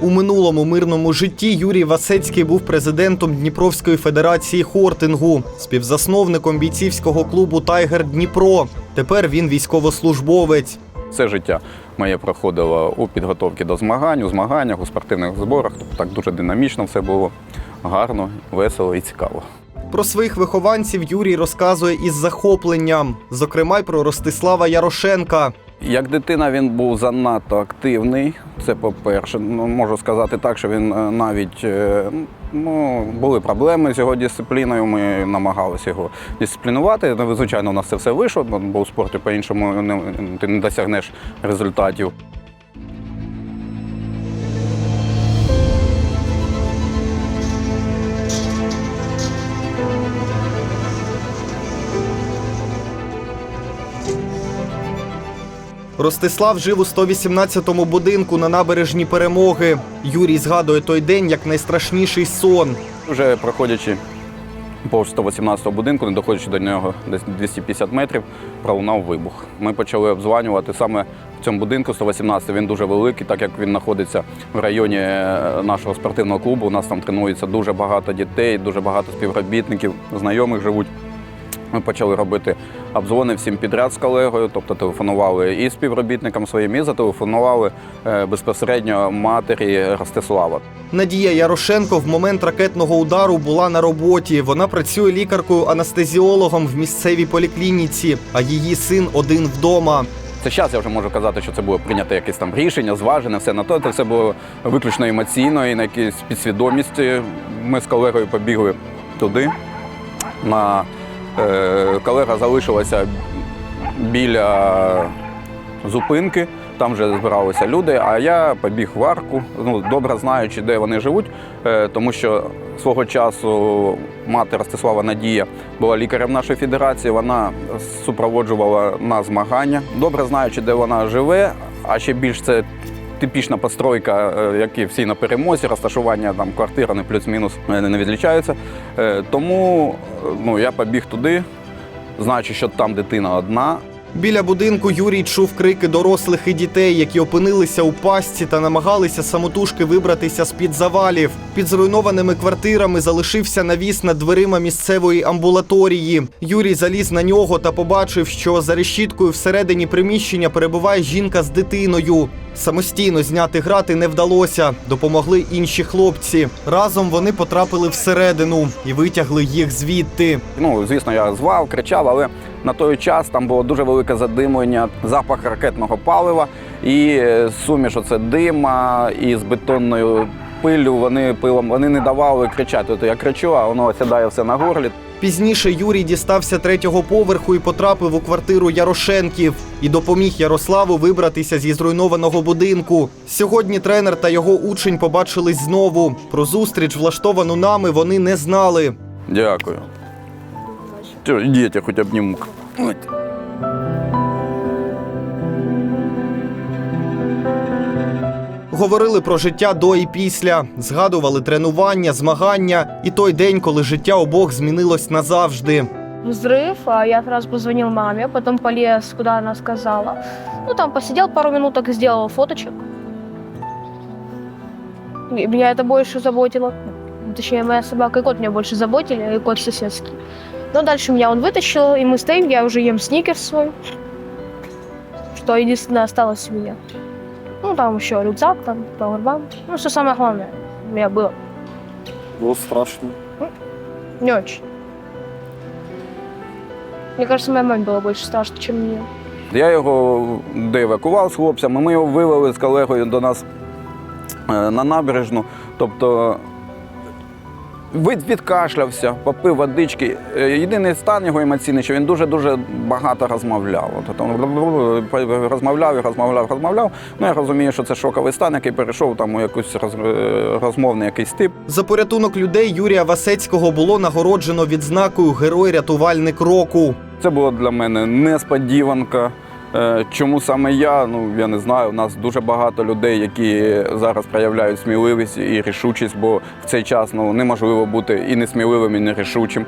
У минулому мирному житті Юрій Васецький був президентом Дніпровської федерації хортингу, співзасновником бійцівського клубу Тайгер Дніпро. Тепер він військовослужбовець. Все життя моє проходило у підготовці до змагань, у змаганнях, у спортивних зборах. Тобто так дуже динамічно все було гарно, весело і цікаво. Про своїх вихованців Юрій розказує із захопленням, зокрема й про Ростислава Ярошенка. Як дитина він був занадто активний. Це по-перше, ну, можу сказати так, що він е, навіть е, ну, були проблеми з його дисципліною. Ми намагалися його дисциплінувати. Ну, Звичайно, у нас це все вийшло, бо у спорті по-іншому ти не досягнеш результатів. Ростислав жив у 118-му будинку на набережні перемоги. Юрій згадує той день як найстрашніший сон. Вже проходячи по 118 будинку, не доходячи до нього десь 250 метрів, пролунав вибух. Ми почали обзванювати саме в цьому будинку 118. Він дуже великий, так як він знаходиться в районі е, нашого спортивного клубу. У нас там тренується дуже багато дітей, дуже багато співробітників, знайомих живуть. Ми почали робити обдзвони всім підряд з колегою, тобто телефонували і співробітникам своїм, і зателефонували е, безпосередньо матері Ростислава. Надія Ярошенко в момент ракетного удару була на роботі. Вона працює лікаркою-анестезіологом в місцевій поліклініці, а її син один вдома. Це зараз я вже можу казати, що це було прийнято якесь там рішення, зважене, все на то. Це все було виключно емоційно і на якійсь підсвідомості. Ми з колегою побігли туди. На, колега залишилася біля зупинки, там вже збиралися люди, а я побіг в арку, ну, добре знаючи, де вони живуть, е, тому що свого часу мати Ростислава Надія була лікарем нашої федерації, вона супроводжувала на змагання, добре знаючи, де вона живе, а ще більш це. Типічна постройка, е, як і всі на перемозі, розташування там квартир, вони плюс-мінус е, не відлічаються. Е, Тому е, ну, я побіг туди, знаючи, що там дитина одна, Біля будинку Юрій чув крики дорослих і дітей, які опинилися у пастці та намагалися самотужки вибратися з під завалів. Під зруйнованими квартирами залишився навіс над дверима місцевої амбулаторії. Юрій заліз на нього та побачив, що за решіткою всередині приміщення перебуває жінка з дитиною. Самостійно зняти грати не вдалося. Допомогли інші хлопці. Разом вони потрапили всередину і витягли їх звідти. Ну, звісно, я звав, кричав, але на той час там було дуже велике задимлення, запах ракетного палива і е, суміш оце дима із бетонною пиллю. Вони пилом вони не давали кричати. Тобто я кричу, а воно сідає все на горлі. Пізніше Юрій дістався третього поверху і потрапив у квартиру Ярошенків і допоміг Ярославу вибратися зі зруйнованого будинку. Сьогодні тренер та його учень побачились знову. Про зустріч, влаштовану нами, вони не знали. Дякую. Чо, Іди, я тебе хоч обніму. Говорили про життя до і після, згадували тренування, змагання і той день, коли життя обох змінилось назавжди. взрыв, а я сразу позвонил маме, потом полез, куда она сказала. Ну, там посидел пару минуток, сделал фоточек. И меня это больше заботило. Точнее, моя собака и кот меня больше заботили, и кот соседский. Но дальше меня он вытащил, и мы стоим, я уже ем сникерс свой. Что единственное осталось у меня. Ну, там еще рюкзак, там, пауэрбанк. Ну, все самое главное у меня было. Було страшно. Не очень. Мне кажется, моей маме было больше страшно, чем мне. Я його деевакував з хлопцями. Ми його вивели з колегою до нас е, на набережну. Тобто від, відкашлявся, попив водички. Е, Єдиний стан його емоційний, що він дуже-дуже багато розмовляв. От, розмовляв і розмовляв, розмовляв. Ну, я розумію, що це шоковий стан, який перейшов там у якийсь роз, е, розмовний якийсь тип. За порятунок людей Юрія Васецького було нагороджено відзнакою Герой-рятувальник року. Це було для мене несподіванка. Е, Чому саме я? Ну я не знаю. У нас дуже багато людей, які зараз проявляють сміливість і рішучість, бо в цей час ну неможливо бути і несміливим, і нерішучим.